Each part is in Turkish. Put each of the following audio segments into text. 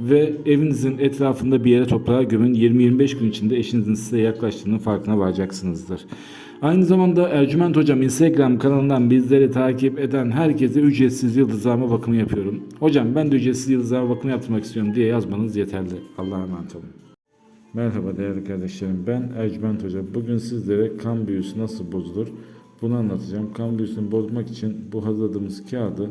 ve evinizin etrafında bir yere toprağa gömün. 20-25 gün içinde eşinizin size yaklaştığının farkına varacaksınızdır. Aynı zamanda Ercüment Hocam Instagram kanalından bizleri takip eden herkese ücretsiz yıldızlama bakımı yapıyorum. Hocam ben de ücretsiz yıldızlama bakımı yaptırmak istiyorum diye yazmanız yeterli. Allah'a emanet olun. Merhaba değerli kardeşlerim. Ben Ercüment Hoca. Bugün sizlere kan büyüsü nasıl bozulur bunu anlatacağım. Kan büyüsünü bozmak için bu hazırladığımız kağıdı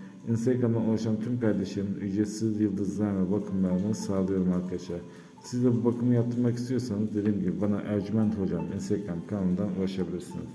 Instagram'dan ulaşan tüm kardeşlerim ücretsiz yıldızlama bakımlarını sağlıyorum arkadaşlar. Siz de bu bakımı yaptırmak istiyorsanız dediğim gibi bana Ercüment Hocam Instagram kanalından ulaşabilirsiniz.